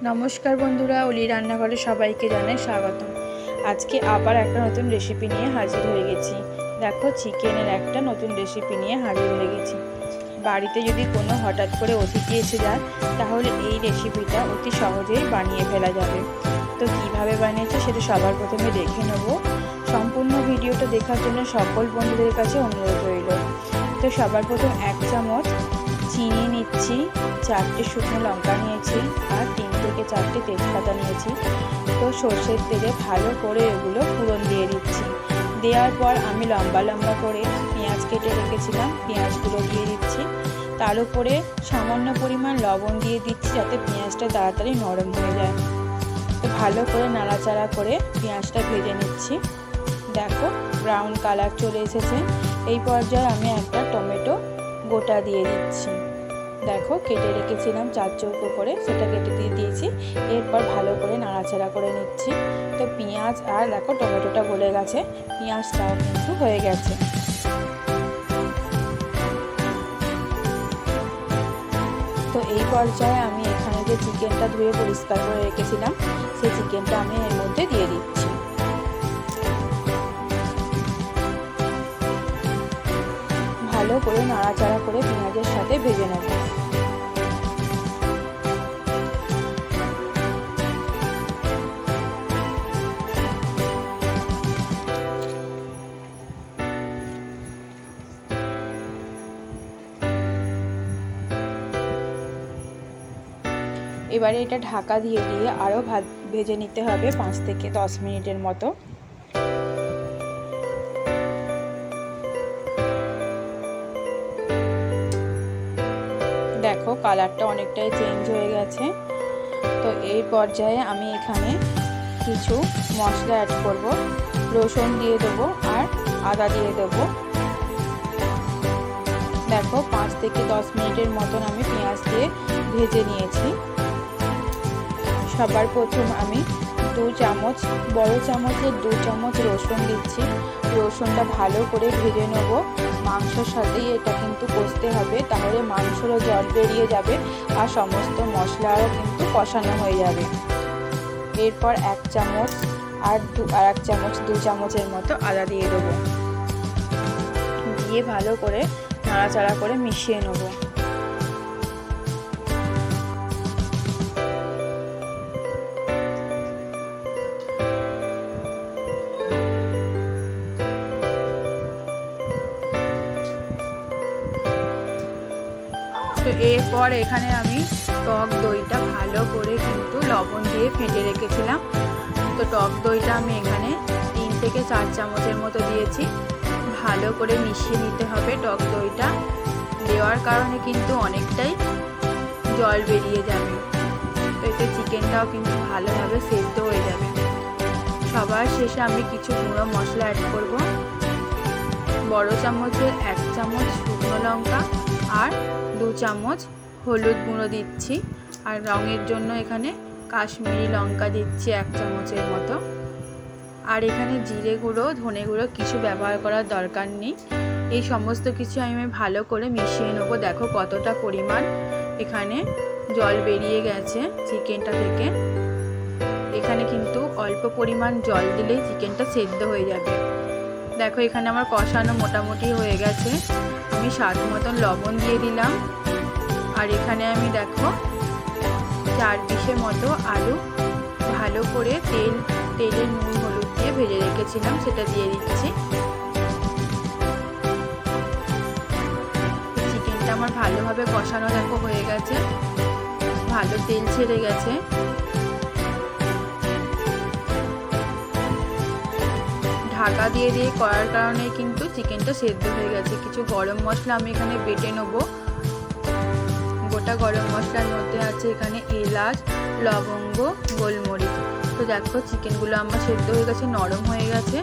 নমস্কার বন্ধুরা, অলি রান্নাঘরে সবাইকে জানাই স্বাগত আজকে আবার একটা নতুন রেসিপি নিয়ে হাজির হয়ে গেছি। দেখো চিকেনের একটা নতুন রেসিপি নিয়ে হাজির হয়ে গেছি। বাড়িতে যদি কোনো হঠাৎ করে অতিথি এসে যায়, তাহলে এই রেসিপিটা অতি সহজেই বানিয়ে ফেলা যাবে। তো কীভাবে বানিয়েছে সেটা সবার প্রথমে দেখে নেব। সম্পূর্ণ ভিডিওটা দেখার জন্য সকল বন্ধুদের কাছে অনুরোধ রইল। তো সবার প্রথম এক চামচ চিনি নিচ্ছি, চারটে শুকনো লঙ্কা নিয়েছি, আর তিন থেকে চারটে তেজপাতা নিয়েছি। তো সর্ষের তেলে ভালো করে এগুলো ফোড়ন দিয়ে দিচ্ছি। দেওয়ার পর আমি লম্বা লম্বা করে পেঁয়াজ কেটে রেখেছিলাম, পেঁয়াজগুলো দিয়ে দিচ্ছি। তার উপরে সামান্য পরিমাণ লবণ দিয়ে দিচ্ছি যাতে পেঁয়াজটা তাড়াতাড়ি নরম হয়ে যায়। তো ভালো করে নাড়াচাড়া করে পেঁয়াজটা ভেজে নিচ্ছি। দেখো ব্রাউন কালার চলে এসেছে। এই পর্যায়ে আমি একটা টমেটো গোটা দিয়ে দিচ্ছি। দেখো কেটে রেখেছিলাম চার চৌকো করে, সেটা কেটে দিয়ে দিয়েছি। এরপর ভালো করে নাড়াচাড়া করে নিচ্ছি। তো পেঁয়াজ আর দেখো টমেটোটা গলে গেছে, পেঁয়াজটাও কিন্তু হয়ে গেছে। তো এই পর্যায়ে আমি এখানে যে চিকেনটা ধুয়ে পরিষ্কার করে রেখেছিলাম, সেই চিকেনটা আমি এর মধ্যে দিয়ে দিচ্ছি। ভালো করে নাড়াচাড়া করে পেঁয়াজের সাথে ভেজে নেব। এবারে এটা ঢাকা দিয়ে দিয়ে আরও ভাত ভেজে নিতে হবে পাঁচ থেকে দশ মিনিটের মতো। দেখো কালারটা অনেকটাই চেঞ্জ হয়ে গেছে। তো এই পর্যায়ে আমি এখানে কিছু মশলা অ্যাড করব। রসুন দিয়ে দেবো আর আদা দিয়ে দেবো। দেখো, পাঁচ থেকে দশ মিনিটের মতন আমি পেঁয়াজ দিয়ে ভেজে নিয়েছি। সবার প্রথম আমি দু চামচ, বড় চামচের দু চামচ রসুন দিচ্ছি। রসুনটা ভালো করে ভেজে নেব। মাংসর সাথেই এটা কিন্তু কষতে হবে, তাহলে মাংসরও জল বেরিয়ে যাবে আর সমস্ত মশলাও কিন্তু কষানো হয়ে যাবে। এরপর এক চামচ আর দু, আর এক চামচ, দু চামচের মতো আদা দিয়ে দেবো। দিয়ে ভালো করে নাড়াচাড়া করে মিশিয়ে নেব। তো এরপর এখানে আমি টক দইটা ভালো করে কিন্তু লবণ দিয়ে ফেটে রেখেছিলাম। তো টক দইটা আমি এখানে তিন থেকে চার চামচের মতো দিয়েছি। ভালো করে মিশিয়ে নিতে হবে টক দইটা। দেওয়ার কারণে কিন্তু অনেকটাই জল বেরিয়ে যাবে। তো এতে চিকেনটাও কিন্তু ভালোভাবে সেদ্ধ হয়ে যাবে। সবার শেষে আমি কিছু গুঁড়ো মশলা অ্যাড করব। বড় চামচের এক চামচ শুকনো লঙ্কা আর দু চামচ হলুদ গুঁড়ো দিচ্ছি আর রঙের জন্য এখানে কাশ্মীরি লঙ্কা দিচ্ছি এক চামচের মতো। আর এখানে জিরে গুঁড়ো, ধনে গুঁড়ো কিছু ব্যবহার করার দরকার নেই। এই সমস্ত কিছু আমি ভালো করে মিশিয়ে নেব। দেখো কতটা পরিমাণ এখানে জল বেরিয়ে গেছে চিকেনটা থেকে। এখানে কিন্তু অল্প পরিমাণ জল দিলেই চিকেনটা সেদ্ধ হয়ে যাবে। দেখো এখানে আমার কষানো মোটামুটি হয়ে গেছে। আমি স্বাদ মতন লবণ দিয়ে দিলাম। আর এখানে আমি দেখো চার পিসের মতো আলু ভালো করে তেল, তেলে নুন, হলুদ দিয়ে ভেজে রেখেছিলাম, সেটা দিয়ে দিচ্ছি। চিকেনটা আমার ভালোভাবে কষানো দেখো হয়ে গেছে। ভালো তেল ছেড়ে গেছে। ঢাকা দিয়ে দিয়ে করার কারণে কিন্তু চিকেনটা সেদ্ধ হয়ে গেছে। কিছু গরম মশলা আমি এখানে বেটে নেব। গোটা গরম মশলার মধ্যে আছে এখানে এলাচ, লবঙ্গ, গোলমরিচ। তো দেখো, চিকেনগুলো আমার সেদ্ধ হয়ে গেছে, নরম হয়ে গেছে।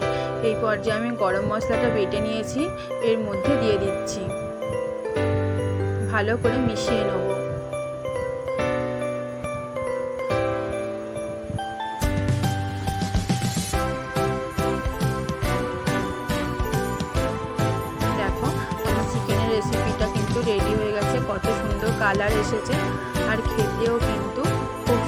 এই পর্যায়ে আমি গরম মশলাটা বেটে নিয়েছি, এর মধ্যে দিয়ে দিচ্ছি। ভালো করে মিশিয়ে নেব। কালার এসেছে আর খেতেও কিন্তু খুব